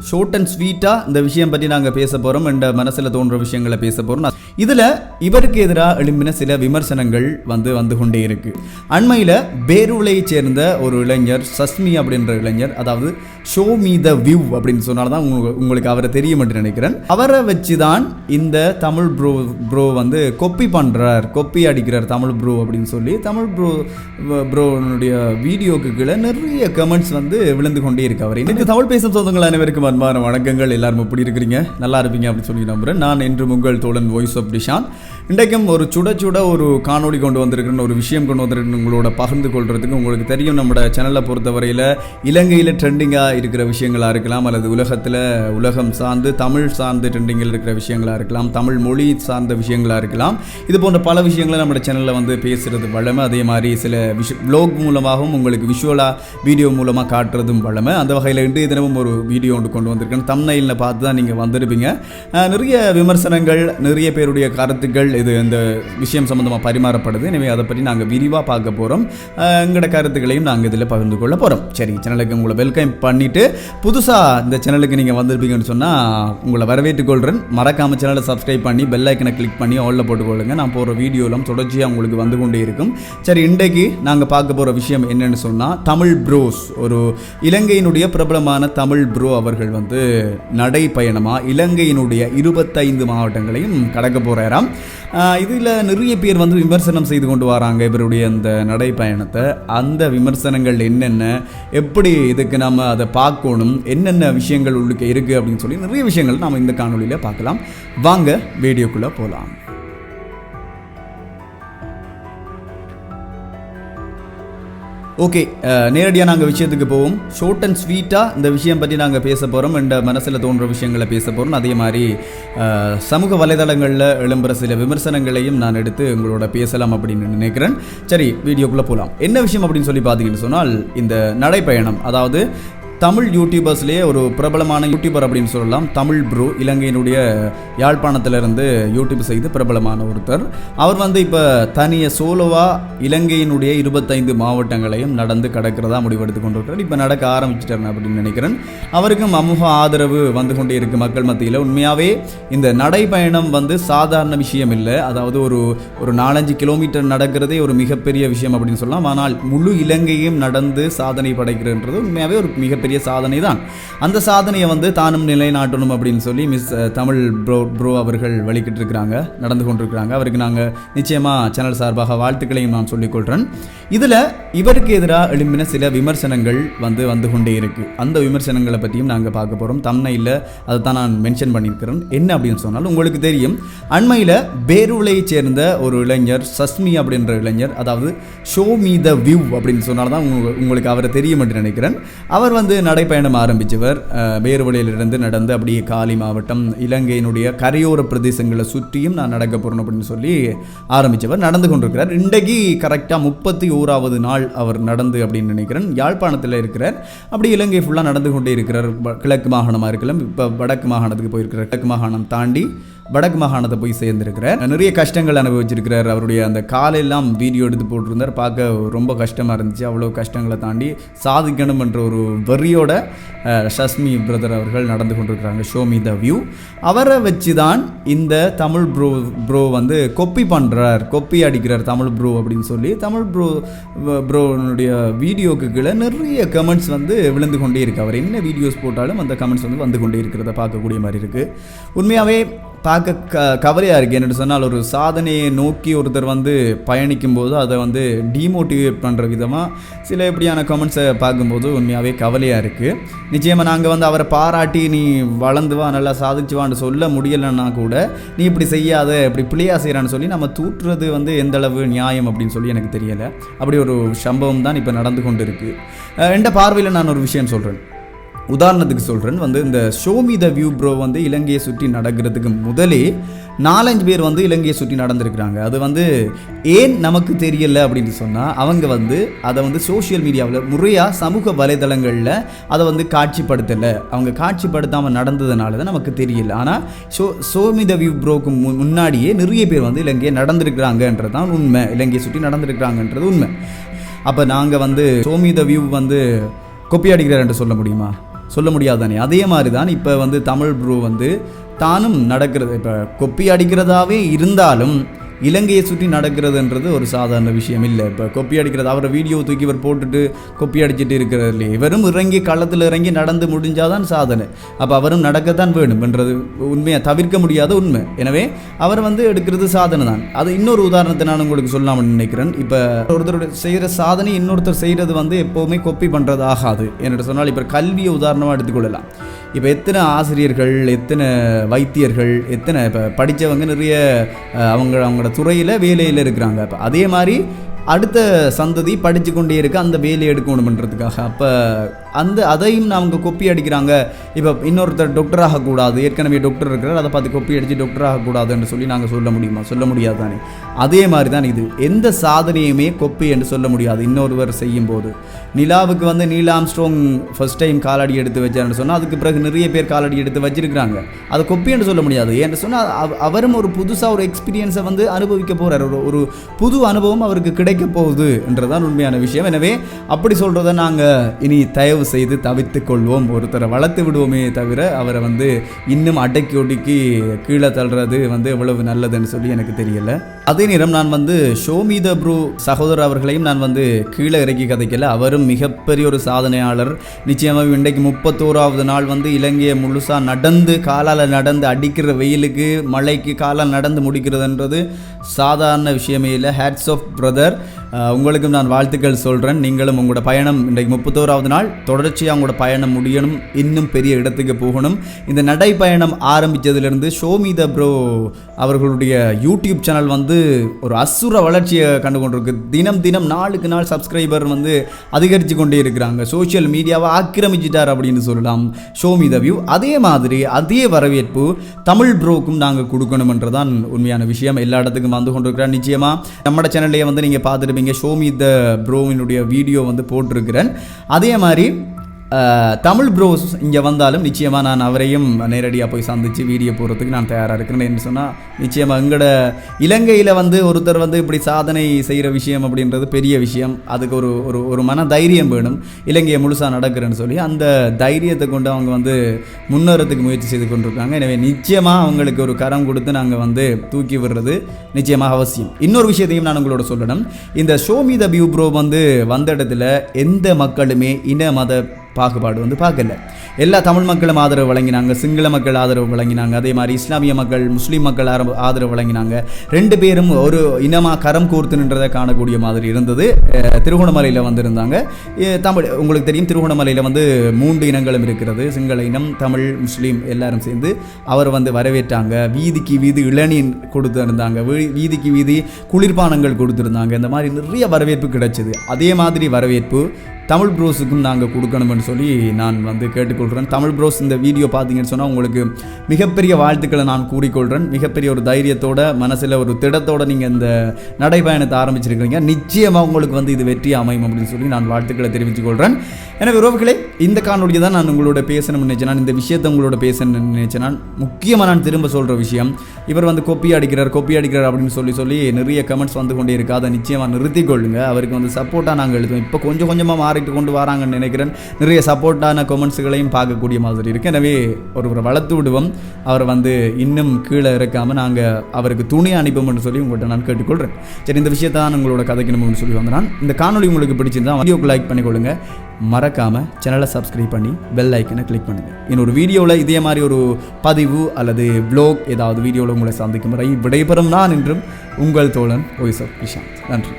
Short and ஸ்வீட்டாக இந்த விஷயம் பற்றி நாங்கள் பேச போகிறோம் என்ற மனசில் தோன்ற விஷயங்களை பேச போகிறோம் இதில் இவருக்கு எதிராக எழும்பின சில விமர்சனங்கள் வந்து வந்து கொண்டே இருக்கு. அண்மையில் பேரூளையை சேர்ந்த ஒரு இளைஞர் சஸ்மி அப்படின்ற இளைஞர் அதாவது ஷோ மீ த வியூ அப்படின்னு சொன்னால் தான் உங்களுக்கு உங்களுக்கு அவரை தெரியும் என்று நினைக்கிறேன். அவரை வச்சு தான் இந்த தமிழ் ப்ரோ ப்ரோ வந்து கொப்பி பண்ணுறார் கொப்பி அடிக்கிறார் தமிழ் ப்ரோ அப்படின்னு சொல்லி. தமிழ் ப்ரோ ப்ரோனுடைய வீடியோக்கு கீழே நிறைய கமெண்ட்ஸ் வந்து விழுந்து கொண்டே இருக்கு அவர். எனக்கு தமிழ் பேசும் சொந்தங்கள் அனைவருக்கும் அன்பான வணக்கங்கள். எல்லாரும் எப்படி இருக்கிறீங்க? நல்லா இருப்பீங்க அப்படின்னு சொல்லி நம்புறேன். நான் என்று உங்கள் தோழன் வாய்ஸ் ஆஃப் டிஷான் இன்றைக்கும் ஒரு சுட சுட ஒரு காணொலி கொண்டு வந்திருக்கிறேன் ஒரு விஷயம் கொண்டு வந்திருக்கிறேன் உங்களோட பகிர்ந்து கொள்றதுக்கு. உங்களுக்கு தெரியும் நம்மளோட சேனலை பொறுத்தவரையில் இலங்கையில் ட்ரெண்டிங்காக இருக்கிற விஷயங்களாக இருக்கலாம் அல்லது உலகத்தில் உலகம் சார்ந்து தமிழ் சார்ந்து ட்ரெண்டிங்கில் இருக்கிற விஷயங்களாக இருக்கலாம் தமிழ் மொழி சார்ந்த விஷயங்களாக இருக்கலாம். இது போன்ற பல விஷயங்களை நம்மளோட சேனலில் வந்து பேசுகிறது வளமை அதே மாதிரி சில விஷ ப்ளோக் மூலமாகவும் உங்களுக்கு விஷுவலாக வீடியோ மூலமாக காட்டுறதும் வளமை அந்த வகையில் இன்றைய தினமும் ஒரு வீடியோ ஒன்று கொண்டு வந்திருக்கேன். தம்னையில் பார்த்து தான் நீங்கள் வந்திருப்பீங்க. நிறைய விமர்சனங்கள் நிறைய பேருடைய கருத்துக்கள் இது இந்த விஷயம் சம்மந்தமாக பரிமாறப்படுது. எனவே அதை பற்றி நாங்கள் விரிவாக பார்க்க போகிறோம் எங்களோட கருத்துக்களையும் நாங்கள் இதில் பகிர்ந்து கொள்ள போகிறோம் சரி சேனலுக்கு உங்களை வெல்கம் பண்ணிவிட்டு புதுசாக இந்த சேனலுக்கு நீங்கள் வந்திருப்பீங்கன்னு சொன்னால் உங்களை வரவேற்றுக்கொள்கிறேன் மறக்காமல் சேனலை சப்ஸ்கிரைப் பண்ணி பெல் ஐக்கனை கிளிக் பண்ணி ஆலில் போட்டுக்கொள்ளுங்க நான் போகிற வீடியோலாம் தொடர்ச்சியாக உங்களுக்கு வந்து கொண்டே இருக்கும். சரி இன்றைக்கு நாங்கள் பார்க்க போகிற விஷயம் என்னென்னு சொன்னால் தமிழ் ப்ரோஸ் ஒரு இலங்கையினுடைய பிரபலமான தமிழ் ப்ரோ அவர்கள் வந்து நடைப்பயணமாக இலங்கையினுடைய இருபத்தைந்து மாவட்டங்களையும் கடக்க போகிறாராம் இதில் நிறைய பேர் வந்து விமர்சனம் செய்து கொண்டு வராங்க இவருடைய அந்த நடைப்பயணத்தை. அந்த விமர்சனங்கள் என்னென்ன? எப்படி இதுக்கு நம்ம அதை பார்க்கணும்? என்னென்ன விஷயங்கள் உள்ளுக்கு இருக்குது அப்படின்னு சொல்லி நிறைய விஷயங்கள் நாம் இந்த காணொலியில் பார்க்கலாம். வாங்க வீடியோக்குள்ளே போகலாம் ஓகே uh, நேரடியாக நாங்கள் விஷயத்துக்கு போவோம். ஷோர்ட் அண்ட் ஸ்வீட்டாக இந்த விஷயம் பற்றி நாங்கள் பேச போகிறோம் என்ற மனசில் தோன்ற விஷயங்களை பேச போகிறோம் அதே மாதிரி uh, சமூக வலைதளங்களில் எழும்புற சில விமர்சனங்களையும் நான் எடுத்து உங்களோட பேசலாம் அப்படின்னு நினைக்கிறேன். சரி வீடியோக்குள்ளே போகலாம் என்ன விஷயம் அப்படின்னு சொல்லி பார்த்தீங்கன்னு சொன்னால் இந்த நடைப்பயணம் அதாவது தமிழ் யூடியூபர்ஸ்லேயே ஒரு பிரபலமான யூடியூபர் அப்படின்னு சொல்லலாம். தமிழ் ப்ரோ இலங்கையினுடைய யாழ்ப்பாணத்திலிருந்து யூடியூப் செய்து பிரபலமான ஒருத்தர். அவர் வந்து இப்போ தனிய சோலோவாக இலங்கையினுடைய இருபத்தைந்து மாவட்டங்களையும் நடந்து கடக்கிறதா முடிவெடுத்து கொண்டிருக்கிறார். இப்போ நடக்க ஆரம்பிச்சிட்டார் அப்படின்னு நினைக்கிறேன். அவருக்கும் அமுக ஆதரவு வந்து கொண்டே இருக்கு மக்கள் மத்தியில். உண்மையாகவே இந்த நடைப்பயணம் வந்து சாதாரண விஷயம் இல்லை. அதாவது ஒரு ஒரு நாலஞ்சு கிலோமீட்டர் நடக்கிறதே ஒரு மிகப்பெரிய விஷயம் அப்படின்னு சொல்லலாம். ஆனால் முழு இலங்கையும் நடந்து சாதனை படைக்கிறன்றது உண்மையாகவே ஒரு மிகப்பெரிய சாதனை தான் அந்த சாதனையை வந்து தானும் நிலைநாட்டணும் அப்படின்னு சொல்லி மிஸ் தமிழ் ப்ரோ ப்ரோ அவர்கள் வழிகிட்டு இருக்கிறாங்க நடந்து கொண்டிருக்கிறாங்க. அவருக்கு நாங்கள் நிச்சயமாக சேனல் சார்பாக வாழ்த்துக்களையும் நான் சொல்லிக்கொள்கிறேன் இதில் இவருக்கு எதிராக எழும்பின சில விமர்சனங்கள் வந்து வந்து கொண்டே இருக்கு. அந்த விமர்சனங்களை பற்றியும் நாங்கள் பார்க்க போகிறோம் தம்னையில் அதை தான் நான் மென்ஷன் பண்ணியிருக்கிறேன். என்ன அப்படின்னு சொன்னால் உங்களுக்கு தெரியும் அண்மையில் பேரூளையை சேர்ந்த ஒரு இளைஞர் சஸ்மி அப்படின்ற இளைஞர் அதாவது ஷோ மீ த வியூ அப்படின்னு சொன்னால் தான் உங்களுக்கு அவரை தெரியும் என்று நினைக்கிறேன். அவர் வந்து நடைப்பயணம் ஆரம்பித்தவர் வேறுவழியிலிருந்து நடந்து அப்படியே காலி மாவட்டம் இலங்கையினுடைய கரையோர பிரதேசங்களை சுற்றியும் நான் நடக்க போகிறேன் அப்படின்னு சொல்லி ஆரம்பித்தவர் நடந்து கொண்டிருக்கிறார். இன்றைக்கு கரெக்டாக முப்பத்தி ஓராவது நாள் அவர் நடந்து அப்படின்னு நினைக்கிறேன். யாழ்ப்பாணத்தில் இருக்கிறார். அப்படி இலங்கை ஃபுல்லாக நடந்து கொண்டே இருக்கிறார். கிழக்கு மாகாணமாக இருக்கலாம். இப்போ வடக்கு மாகாணத்துக்கு போயிருக்கிறார். கிழக்கு மாகாணம் தாண்டி வடக்கு மாகாணத்தை போய் சேர்ந்திருக்கிறார். நிறைய கஷ்டங்கள் அனுபவிச்சிருக்கிறார். அவருடைய அந்த காலையெல்லாம் வீடியோ எடுத்து போட்டிருந்தார். பார்க்க ரொம்ப கஷ்டமாக இருந்துச்சு. அவ்வளோ கஷ்டங்களை தாண்டி சாதிக்கணும் என்ற ஒரு வெறியோட ஷஸ்மி பிரதர் அவர்கள் நடந்து கொண்டிருக்கிறாங்க. ஷோ மீ த வியூ அவரை வச்சு தான் இந்த தமிழ் ப்ரோ ப்ரோ வந்து கொப்பி பண்ணுறார் கொப்பி அடிக்கிறார் தமிழ் ப்ரோ அப்படின்னு சொல்லி. தமிழ் ப்ரோ ப்ரோனுடைய வீடியோக்கு கீழே நிறைய கமெண்ட்ஸ் வந்து விழுந்து கொண்டே இருக்கு. அவர் என்ன வீடியோஸ் போட்டாலும் அந்த கமெண்ட்ஸ் வந்து வந்து கொண்டே இருக்கிறத பார்க்கக்கூடிய மாதிரி இருக்குது உண்மையாகவே பார்க்க க கவலையாக இருக்குது என்னென்னு சொன்னால் ஒரு சாதனையை நோக்கி ஒருத்தர் வந்து பயணிக்கும் போது அதை வந்து டீமோட்டிவேட் பண்ணுற விதமாக சில இப்படியான கமெண்ட்ஸை பார்க்கும்போது உண்மையாகவே கவலையாக இருக்குது நிச்சயமாக நாங்கள் வந்து அவரை பாராட்டி நீ வளர்ந்து வா நல்லா சாதிச்சு வான்னு சொல்ல முடியலைன்னா கூட நீ இப்படி செய்யாத இப்படி பிள்ளையாக செய்கிறான்னு சொல்லி நம்ம தூற்றுறது வந்து எந்தளவு நியாயம்? அப்படின்னு சொல்லி எனக்கு தெரியலை. அப்படி ஒரு சம்பவம் தான் இப்போ நடந்து கொண்டு இருக்குது அஹ் என்ற பார்வையில் நான் ஒரு விஷயம் சொல்கிறேன் உதாரணத்துக்கு சொல்கிறேன் வந்து இந்த ஷோமி த வியூ ப்ரோ வந்து இலங்கையை சுற்றி நடக்கிறதுக்கு முதலே நாலஞ்சு பேர் வந்து இலங்கையை சுற்றி நடந்திருக்கிறாங்க. அது வந்து ஏன் நமக்கு தெரியல அப்படின்னு சொன்னால் அவங்க வந்து அதை வந்து சோஷியல் மீடியாவில் முறையாக சமூக வலைதளங்களில் அதை வந்து காட்சிப்படுத்தலை. அவங்க காட்சிப்படுத்தாமல் நடந்ததுனால தான் நமக்கு தெரியல. ஆனால் show show me the view ப்ரோக்கு முன்னாடியே நிறைய பேர் வந்து இலங்கையை நடந்திருக்கிறாங்கன்றது தான் உண்மை. இலங்கையை சுற்றி நடந்திருக்கிறாங்கன்றது உண்மை. அப்போ நாங்கள் வந்து ஷோமி த வியூ வந்து கொப்பி அடிக்கிறார் என்று சொல்ல முடியுமா? சொல்ல முடியாது தானே அதே மாதிரி தான் இப்போ வந்து தமிழ் ப்ரூ வந்து தானும் நடக்கிறது இப்போ கொப்பி அடிக்கிறதாவே இருந்தாலும் இலங்கையை சுற்றி நடக்கிறதுன்றது ஒரு சாதாரண விஷயம் இல்லை இப்போ கொப்பி அடிக்கிறது அவரை வீடியோ தூக்கி இவர் போட்டுட்டு கொப்பி அடிச்சிட்டு இருக்கிறது இல்லையே இவரும் இறங்கி களத்தில் இறங்கி நடந்து முடிஞ்சாதான் சாதனை. அப்போ அவரும் நடக்கத்தான் வேணும்ன்றது உண்மையை? தவிர்க்க முடியாத உண்மை. எனவே அவர் வந்து எடுக்கிறது சாதனை தான். அது இன்னொரு உதாரணத்தை நான் உங்களுக்கு சொல்லாமல் நினைக்கிறேன். இப்போ ஒருத்தர் செய்கிற சாதனை இன்னொருத்தர் செய்கிறது வந்து எப்போவுமே கொப்பி பண்ணுறது ஆகாது. என்னோட சொன்னால் இப்போ கல்வியை உதாரணமாக எடுத்துக்கொள்ளலாம். இப்போ எத்தனை ஆசிரியர்கள் எத்தனை வைத்தியர்கள் எத்தனை இப்போ படித்தவங்க நிறைய அவங்க அவங்களோட துறையில் வேலையில் இருக்கிறாங்க. இப்போ அதே மாதிரி அடுத்த சந்ததி படித்து கொண்டே இருக்க அந்த வேலையை எடுக்கணுமன்றதுக்காக. அப்போ அந்த அதையும் அவங்க கொப்பி அடிக்கிறாங்க. இப்போ இன்னொருத்தர் டாக்டர் ஆகக்கூடாது. ஏற்கனவே டாக்டர் இருக்கிறார். அதை பார்த்து கொப்பி அடித்து டாக்டர் ஆகக்கூடாதுன்னு சொல்லி நாங்கள் சொல்ல முடியுமா? சொல்ல முடியாது தானே அதே மாதிரி தான் இது. எந்த சாதனையுமே கொப்பி என்று சொல்ல முடியாது. இன்னொருவர் செய்யும் போது நிலாவுக்கு வந்து நீல் ஆம்ஸ்ட்ராங் ஃபர்ஸ்ட் டைம் காலடி எடுத்து வச்சாருன்னு சொன்னால் அதுக்கு பிறகு நிறைய பேர் காலடி எடுத்து வச்சிருக்கிறாங்க. அதை கொப்பி என்று சொல்ல முடியாது. ஏன்னு சொன்னால் அவ- அவரும் ஒரு புதுசாக ஒரு எக்ஸ்பீரியன்ஸை வந்து அனுபவிக்க போகிறார் ஒரு ஒரு புது அனுபவம் அவருக்கு கிடைக்க போகுது என்றதான் உண்மையான விஷயம். எனவே அப்படி சொல்கிறத நாங்கள் இனி தயவு செய்து தவித்து கொள்வோம். ஒருத்தரை வளர்த்து விடுவோமே தவிர அவரை வந்து இன்னும் அடக்கி ஒடுக்கி கீழே தள்ளுறது வந்து எவ்வளவு நல்லதுன்னு சொல்லி எனக்கு தெரியல. அதே நேரம் நான் வந்து ஷோமீத ப்ரூ சகோதரர் அவர்களையும் நான் வந்து கீழே இறக்கி கதைக்கல. அவரும் மிகப்பெரிய ஒரு சாதனையாளர். நிச்சயமாக இன்றைக்கு முப்பத்தோராவது நாள் வந்து இலங்கையை முழுசாக நடந்து காலால் நடந்து அடிக்கிற வெயிலுக்கு மழைக்கு காலால் நடந்து முடிக்கிறதுன்றது சாதாரண விஷயமே இல்லை. ஹேட்ஸ் ஆஃப் பிரதர் உங்களுக்கும் நான் வாழ்த்துக்கள் சொல்கிறேன் நீங்களும் உங்களோட பயணம் இன்றைக்கு முப்பத்தோராவது நாள். தொடர்ச்சியாக உங்களோட பயணம் முடியணும். இன்னும் பெரிய இடத்துக்கு போகணும். இந்த நடைப்பயணம் ஆரம்பித்ததுலேருந்து ஷோமி த ப்ரோ அவர்களுடைய யூடியூப் சேனல் வந்து ஒரு அசுர வளர்ச்சியை கண்டு கொண்டிருக்கு தினம் தினம் நாளுக்கு நாள் சப்ஸ்கிரைபர் வந்து அதிகரித்து கொண்டே இருக்கிறாங்க. சோஷியல் மீடியாவை ஆக்கிரமிச்சிட்டார் அப்படின்னு சொல்லலாம். ஷோமி த வியூ அதே மாதிரி அதே வரவேற்பு தமிழ் ப்ரோக்கும் நாங்கள் கொடுக்கணுமன்றதான் உண்மையான விஷயம். எல்லா இடத்துக்கும் வந்து கொண்டிருக்கிறேன் நிச்சயமாக நம்மட சேனல்லையே வந்து நீங்கள் பார்த்துருப்பீங்க. ஷோமி த ப்ரோவினுடைய வீடியோ வந்து போட்டிருக்கிறேன். அதே மாதிரி தமிழ் ப்ரோஸ் இங்கே வந்தாலும் நிச்சயமாக நான் அவரையும் நேரடியாக போய் சந்தித்து வீடியோ போகிறதுக்கு நான் தயாராக இருக்கிறேன் என்ன சொன்னால் நிச்சயமாக எங்களோட இலங்கையில் வந்து ஒருத்தர் வந்து இப்படி சாதனை செய்கிற விஷயம் அப்படின்றது பெரிய விஷயம். அதுக்கு ஒரு ஒரு ஒரு மன தைரியம் வேணும். இலங்கையை முழுசாக நடக்கிறேன்னு சொல்லி அந்த தைரியத்தை கொண்டு அவங்க வந்து முன்னேறத்துக்கு முயற்சி செய்து கொண்டிருக்காங்க. எனவே நிச்சயமாக அவங்களுக்கு ஒரு கரம் கொடுத்து நாங்கள் வந்து தூக்கி விடுறது நிச்சயமாக அவசியம். இன்னொரு விஷயத்தையும் நான் உங்களோட சொல்லணும். இந்த ஷோமி த பியூ ப்ரோ வந்து வந்த இடத்துல எந்த மக்களுமே இன மத பாகுபாடு வந்து பார்க்கல. எல்லா தமிழ் மக்களும் ஆதரவு வழங்கினாங்க சிங்கள மக்கள் ஆதரவு வழங்கினாங்க அதே மாதிரி இஸ்லாமிய மக்கள் முஸ்லீம் மக்கள் ஆரம்ப- ஆதரவு வழங்கினாங்க. ரெண்டு பேரும் ஒரு இனமாக கரம் கோர்த்து நின்றதை காணக்கூடிய மாதிரி இருந்தது. திருகோணமலையில் வந்திருந்தாங்க. தமிழ் உங்களுக்கு தெரியும் திருகோணமலையில் வந்து மூன்று இனங்களும் இருக்கிறது. சிங்கள இனம் தமிழ் முஸ்லீம் எல்லாரும் சேர்ந்து அவர் வந்து வரவேற்றாங்க. வீதிக்கு வீதி இளநீர் கொடுத்து இருந்தாங்க வீ- வீதிக்கு வீதி குளிர்பானங்கள் கொடுத்துருந்தாங்க. இந்த மாதிரி நிறைய வரவேற்பு கிடைச்சது. அதே மாதிரி வரவேற்பு தமிழ் ப்ரோஸுக்கும் நாங்கள் கொடுக்கணும்னு சொல்லி நான் வந்து கேட்டுக்கொள்கிறேன் தமிழ் ப்ரோஸ் இந்த வீடியோ பார்த்தீங்கன்னு சொன்னால் உங்களுக்கு மிகப்பெரிய வாழ்த்துக்களை நான் கூறிக்கொள்கிறேன் மிகப்பெரிய ஒரு தைரியத்தோட மனசில் ஒரு திடத்தோட நீங்கள் இந்த நடைபயணத்தை ஆரம்பிச்சிருக்கிறீங்க. நிச்சயமாக உங்களுக்கு வந்து இது வெற்றி அமையும் அப்படின்னு சொல்லி நான் வாழ்த்துக்களை தெரிவித்துக் கொள்கிறேன் எனவே உறவுகளே இந்த காணொலியை தான் நான் உங்களோட பேசணும்னு நினைச்சேன். நான் இந்த விஷயத்தை உங்களோட பேசணும்னு நினைச்சேன். நான் முக்கியமாக நான் திரும்ப சொல்கிற விஷயம் இவர் வந்து கொப்பி அடிக்கிறார் கொப்பி அடிக்கிறார் அப்படின்னு சொல்லி சொல்லி நிறைய கமெண்ட்ஸ் வந்து கொண்டே இருக்கு. அதை நிச்சயமாக நிறுத்திக்கொள்ளுங்க. அவருக்கு வந்து சப்போர்ட்டாக நாங்கள் எழுதுவோம். இப்போ கொஞ்சம் கொஞ்சமாக ப்ராடக்ட் கொண்டு வராங்கன்னு நினைக்கிறேன். நிறைய சப்போர்ட்டான கமெண்ட்ஸுகளையும் பார்க்கக்கூடிய மாதிரி இருக்கு. எனவே ஒருவரை வளர்த்து விடுவோம். அவரை வந்து இன்னும் கீழே இறக்காமல் நாங்கள் அவருக்கு துணி அனுப்போம்னு சொல்லி உங்கள்கிட்ட நான் கேட்டுக்கொள்கிறேன் சரி இந்த விஷயத்தை தான் உங்களோட கதைக்கணும்னு சொல்லி வந்தேன். நான் இந்த காணொலி உங்களுக்கு பிடிச்சிருந்தா வீடியோக்கு லைக் பண்ணிக்கொள்ளுங்க. மறக்காம சேனலை சப்ஸ்கிரைப் பண்ணி பெல் ஐக்கனை கிளிக் பண்ணுங்க. இன்னொரு வீடியோவில் இதே மாதிரி ஒரு பதிவு அல்லது ப்ளோக் ஏதாவது வீடியோவில் உங்களை சந்திக்கும் வரை விடைபெறும் நான் என்றும் உங்கள் தோழன் வாய்ஸ் ஆஃப் விஷாந்த் நன்றி.